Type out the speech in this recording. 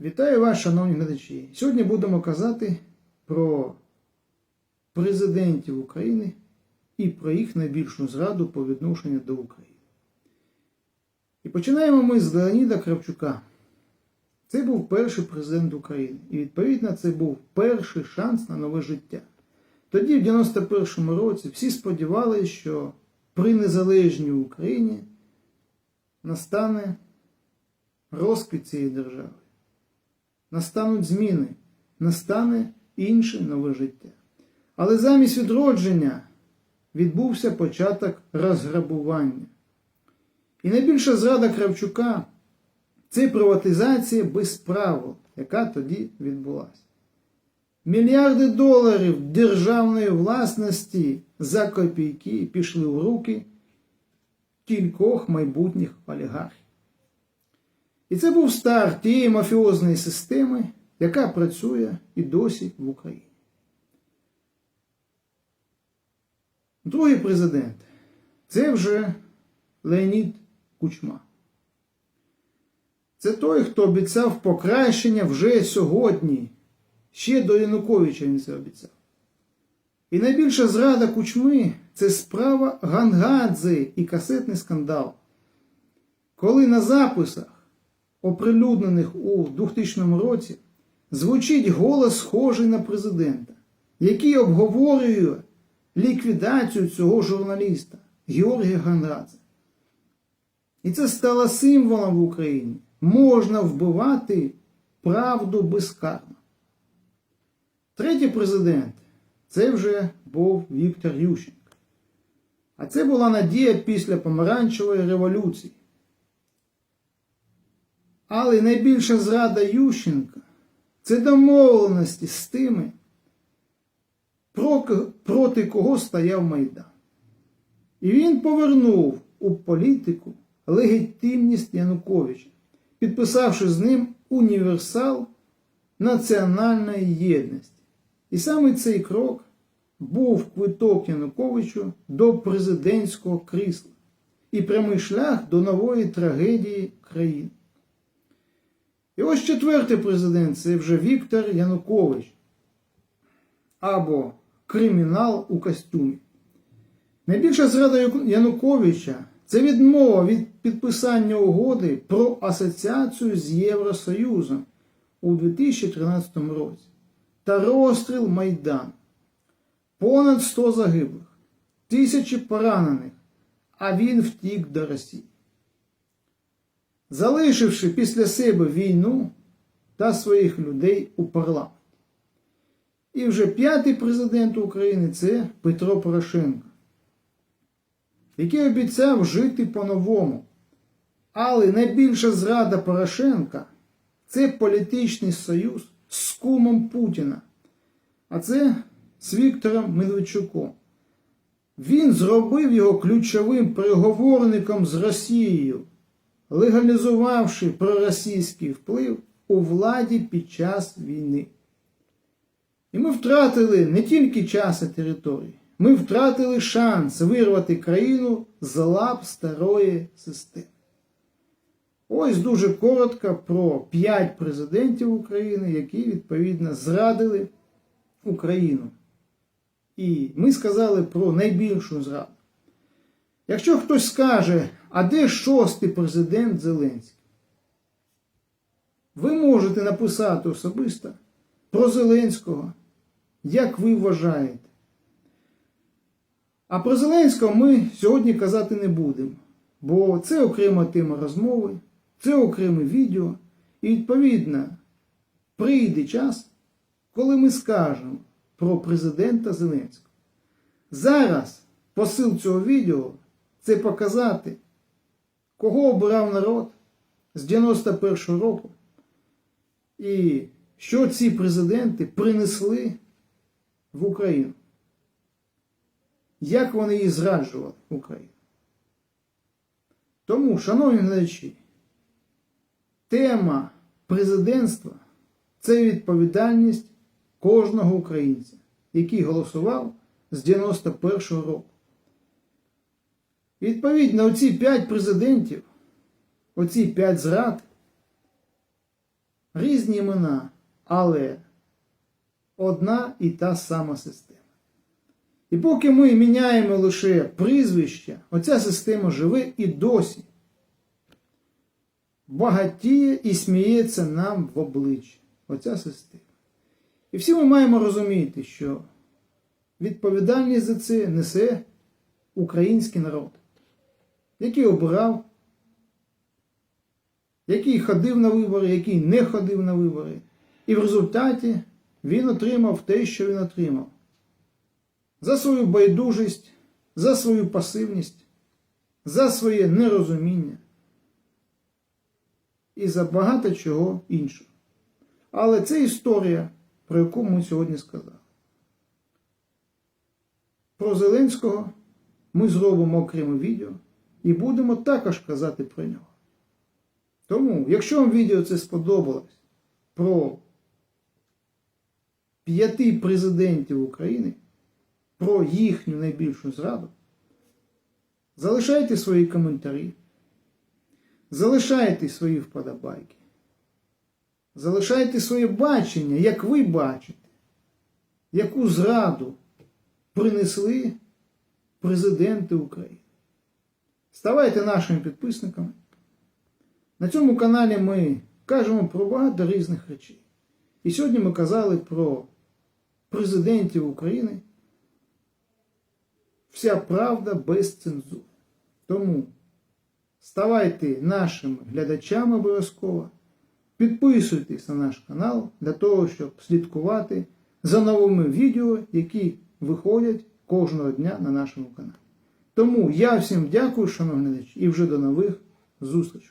Вітаю вас, шановні глядачі. Сьогодні будемо казати про президентів України і про їх найбільшу зраду по відношенню до України. І починаємо ми з Леоніда Кравчука. Це був перший президент України. І відповідно це був перший шанс на нове життя. Тоді, в 91-му році, всі сподівалися, що при незалежній Україні настане розквіт цієї держави. Настануть зміни, настане інше нове життя. Але замість відродження відбувся початок розграбування. І найбільша зрада Кравчука це приватизація без правил, яка тоді відбулася. Мільярди доларів державної власності за копійки пішли в руки кількох майбутніх олігархів. І це був старт тієї мафіозної системи, яка працює і досі в Україні. Другий президент це вже Леонід Кучма. Це той, хто обіцяв покращення вже сьогодні. Ще до Януковича він це обіцяв. І найбільша зрада кучми це справа Гангадзе і касетний скандал. Коли на записах, оприлюднених у 2000 році, звучить голос схожий на президента, який обговорює ліквідацію цього журналіста Георгія Гангадзе. І це стало символом в Україні. Можна вбивати правду безкарно. Третій президент це вже був Віктор Ющенко. А це була надія після помаранчевої революції. Але найбільша зрада Ющенка це домовленості з тими, проти кого стояв Майдан. І він повернув у політику легітимність Януковича, підписавши з ним універсал національної єдності. І саме цей крок був квиток Януковичу до президентського крісла і прямий шлях до нової трагедії країни. І ось четвертий президент це вже Віктор Янукович або кримінал у костюмі. Найбільша зрада Януковича це відмова від підписання угоди про асоціацію з Євросоюзом у 2013 році та розстріл Майдану. Понад 100 загиблих, тисячі поранених, а він втік до Росії. Залишивши після себе війну та своїх людей у парламенті. І вже п'ятий президент України це Петро Порошенко, який обіцяв жити по-новому. Але найбільша зрада Порошенка це політичний союз з кумом Путіна. А це з Віктором Медведчуком. Він зробив його ключовим переговорником з Росією, легалізувавши проросійський вплив у владі під час війни. І ми втратили не тільки час і території, ми втратили шанс вирвати країну з лап старої системи. Ось дуже коротко про п'ять президентів України, які відповідно зрадили Україну. І ми сказали про найбільшу зраду. Якщо хтось скаже, а де шостий президент Зеленський? Ви можете написати особисто про Зеленського, як ви вважаєте. А про Зеленського ми сьогодні казати не будемо, бо це окрема тема розмови. Це окреме відео. І відповідно прийде час, коли ми скажемо про президента Зеленського. Зараз посил цього відео це показати, кого обирав народ з 91-го року. І що ці президенти принесли в Україну. Як вони її зраджували Україну. Тому, шановні глядачі, Тема президентства це відповідальність кожного українця, який голосував з 91-го року. Відповідно, оці п'ять президентів, оці п'ять зрад, різні імена, але одна і та сама система. І поки ми міняємо лише прізвища, оця система живе і досі багатіє і сміється нам в обличчя. Оця система. І всі ми маємо розуміти, що відповідальність за це несе український народ, який обирав, який ходив на вибори, який не ходив на вибори. І в результаті він отримав те, що він отримав. За свою байдужість, за свою пасивність, за своє нерозуміння і за багато чого іншого. Але це історія, про яку ми сьогодні сказали. Про Зеленського ми зробимо окреме відео і будемо також казати про нього. Тому, якщо вам відео це сподобалось про п'яти президентів України, про їхню найбільшу зраду, залишайте свої коментарі, залишайте свої вподобайки, залишайте своє бачення, як ви бачите, яку зраду принесли президенти України. Ставайте нашими підписниками. На цьому каналі ми кажемо про багато різних речей. І сьогодні ми казали про президентів України. Вся правда без цензури. Тому ставайте нашими глядачами обов'язково, підписуйтесь на наш канал для того, щоб слідкувати за новими відео, які виходять кожного дня на нашому каналі. Тому я всім дякую, шановні глядачі, і вже до нових зустрічей.